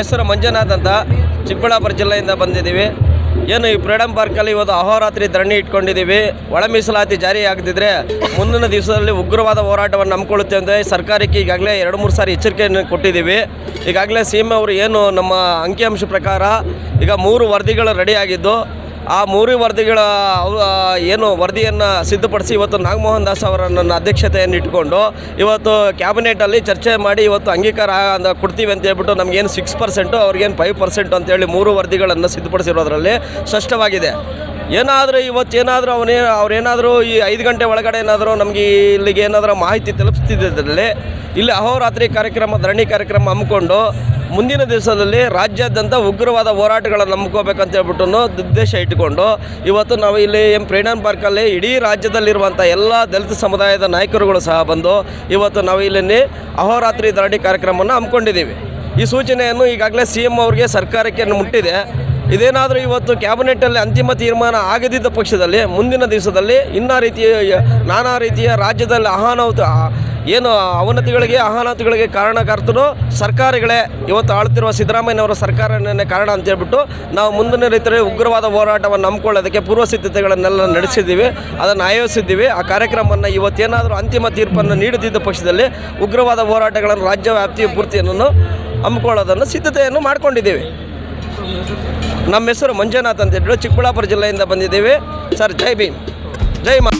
ಹೆಸರು ಮಂಜುನಾಥ್ ಅಂತ ಚಿಕ್ಕಬಳ್ಳಾಪುರ ಜಿಲ್ಲೆಯಿಂದ ಬಂದಿದ್ದೀವಿ. ಏನು ಈ ಫ್ರೀಡಮ್ ಪಾರ್ಕಲ್ಲಿ ಇವತ್ತು ಅಹೋರಾತ್ರಿ ಧರಣಿ ಇಟ್ಕೊಂಡಿದ್ದೀವಿ. ಒಳ ಮೀಸಲಾತಿ ಜಾರಿ ಆಗದಿದ್ರೆ ಮುಂದಿನ ದಿವಸದಲ್ಲಿ ಉಗ್ರವಾದ ಹೋರಾಟವನ್ನು ನಂಬಿಕೊಳ್ಳುತ್ತೆ ಅಂತ ಸರ್ಕಾರಕ್ಕೆ ಈಗಾಗಲೇ ಎರಡು ಮೂರು ಸಾರಿ ಎಚ್ಚರಿಕೆಯನ್ನು ಕೊಟ್ಟಿದ್ದೀವಿ. ಈಗಾಗಲೇ ಸಿ ಅವರು ಏನು ನಮ್ಮ ಅಂಕಿಅಂಶ ಪ್ರಕಾರ ಈಗ ಮೂರು ವರದಿಗಳು ರೆಡಿಯಾಗಿದ್ದು ಆ ಮೂರು ವರದಿಗಳ ಏನು ವರದಿಯನ್ನು ಸಿದ್ಧಪಡಿಸಿ ಇವತ್ತು ನಾಗಮೋಹನ್ ದಾಸ್ ಅವರನ್ನು ಅಧ್ಯಕ್ಷತೆಯನ್ನು ಇಟ್ಕೊಂಡು ಇವತ್ತು ಕ್ಯಾಬಿನೆಟಲ್ಲಿ ಚರ್ಚೆ ಮಾಡಿ ಇವತ್ತು ಅಂಗೀಕಾರ ಕೊಡ್ತೀವಿ ಅಂತ ಹೇಳ್ಬಿಟ್ಟು ನಮಗೇನು ಸಿಕ್ಸ್ ಪರ್ಸೆಂಟು ಅವ್ರಿಗೇನು ಫೈವ್ ಪರ್ಸೆಂಟ್ ಅಂತೇಳಿ ಮೂರು ವರದಿಗಳನ್ನು ಸಿದ್ಧಪಡಿಸಿರೋದ್ರಲ್ಲಿ ಸ್ಪಷ್ಟವಾಗಿದೆ. ಏನಾದರೂ ಇವತ್ತು ಏನಾದರೂ ಅವನೇ, ಅವ್ರೇನಾದರೂ ಈ ಐದು ಗಂಟೆ ಒಳಗಡೆ ಏನಾದರೂ ನಮಗೆ ಇಲ್ಲಿಗೆ ಏನಾದರೂ ಮಾಹಿತಿ ತಲುಪಿಸ್ತಿದ್ದಲ್ಲಿ ಇಲ್ಲಿ ಅಹೋರಾತ್ರಿ ಕಾರ್ಯಕ್ರಮ, ಧರಣಿ ಕಾರ್ಯಕ್ರಮ ಹಮ್ಮಿಕೊಂಡು ಮುಂದಿನ ದಿವಸದಲ್ಲಿ ರಾಜ್ಯಾದ್ಯಂತ ಉಗ್ರವಾದ ಹೋರಾಟಗಳನ್ನು ನಂಬ್ಕೋಬೇಕಂತ ಹೇಳ್ಬಿಟ್ಟು ಉದ್ದೇಶ ಇಟ್ಟುಕೊಂಡು ಇವತ್ತು ನಾವು ಇಲ್ಲಿ ಎಂ ಪ್ರೇಣನ್ ಪಾರ್ಕಲ್ಲಿ ಇಡೀ ರಾಜ್ಯದಲ್ಲಿರುವಂಥ ಎಲ್ಲ ದಲಿತ ಸಮುದಾಯದ ನಾಯಕರುಗಳು ಸಹ ಬಂದು ಇವತ್ತು ನಾವು ಇಲ್ಲಿ ಅಹೋರಾತ್ರಿ ಧರಣಿ ಕಾರ್ಯಕ್ರಮವನ್ನು ಹಮ್ಮಿಕೊಂಡಿದ್ದೀವಿ. ಈ ಸೂಚನೆಯನ್ನು ಈಗಾಗಲೇ ಸಿ ಎಂ ಅವರಿಗೆ ಸರ್ಕಾರಕ್ಕೆ ಮುಟ್ಟಿದೆ. ಇದೇನಾದರೂ ಇವತ್ತು ಕ್ಯಾಬಿನೆಟ್ಟಲ್ಲಿ ಅಂತಿಮ ತೀರ್ಮಾನ ಆಗದಿದ್ದ ಪಕ್ಷದಲ್ಲಿ ಮುಂದಿನ ದಿವಸದಲ್ಲಿ ಇನ್ನ ರೀತಿಯ, ನಾನಾ ರೀತಿಯ ರಾಜ್ಯದಲ್ಲಿ ಅಹಾನಾಹುತ ಏನು ಅವನತಿಗಳಿಗೆ ಅಹಾನಾಹುತಿಗಳಿಗೆ ಕಾರಣಕರ್ತರು ಸರ್ಕಾರಗಳೇ ಇವತ್ತು ಆಳ್ತಿರುವ ಸಿದ್ದರಾಮಯ್ಯನವರ ಸರ್ಕಾರನೇ ಕಾರಣ ಅಂತ ಹೇಳ್ಬಿಟ್ಟು ನಾವು ಮುಂದಿನ ರೀತಿಯಲ್ಲಿ ಉಗ್ರವಾದ ಹೋರಾಟವನ್ನು ನಂಬ್ಕೊಳ್ಳೋದಕ್ಕೆ ಪೂರ್ವ ಸಿದ್ಧತೆಗಳನ್ನೆಲ್ಲ ನಡೆಸಿದ್ದೀವಿ, ಅದನ್ನು ಆಯೋಜಿಸಿದ್ದೀವಿ. ಆ ಕಾರ್ಯಕ್ರಮವನ್ನು ಇವತ್ತೇನಾದರೂ ಅಂತಿಮ ತೀರ್ಪನ್ನು ನೀಡದಿದ್ದ ಪಕ್ಷದಲ್ಲಿ ಉಗ್ರವಾದ ಹೋರಾಟಗಳನ್ನು ರಾಜ್ಯ ವ್ಯಾಪ್ತಿಯ ಪೂರ್ತಿಯನ್ನು ಹಮ್ಮಿಕೊಳ್ಳೋದನ್ನು ಸಿದ್ಧತೆಯನ್ನು ಮಾಡ್ಕೊಂಡಿದ್ದೀವಿ. ನಮ್ಮ ಹೆಸರು ಮಂಜುನಾಥ್ ಅಂತ ಹೇಳಿ ಚಿಕ್ಕಬಳ್ಳಾಪುರ ಜಿಲ್ಲೆಯಿಂದ ಬಂದಿದ್ದೇವೆ. ಸರ್ ಜೈ ಭೀಮ್. ಜೈ ಮಾ